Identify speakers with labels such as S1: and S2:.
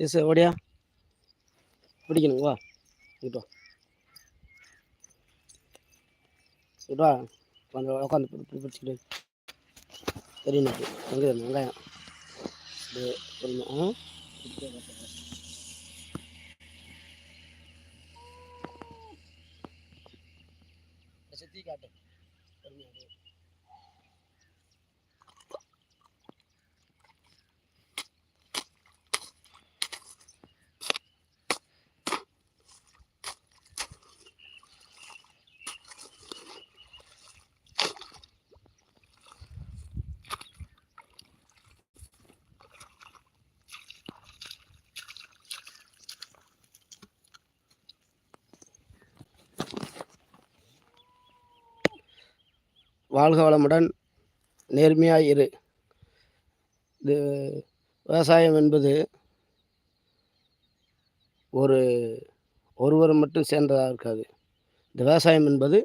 S1: S ஓடியா? பிடிக்கணும் வா. இங்கிட்டு வா. இங்கிட்டு வா. உட்காந்து உட்காந்து பிடிச்சிக்கிட்டு. தெரியும் எனக்கு. எங்கே வெங்காயம். இது ஆ? சுற்றி காட்டு. வாழ்க வளமுடன் நேர்மையாக இரு. இது விவசாயம் என்பது ஒரு ஒருவர் மட்டும் சேர்ந்ததாக இருக்காது. இந்த விவசாயம் என்பது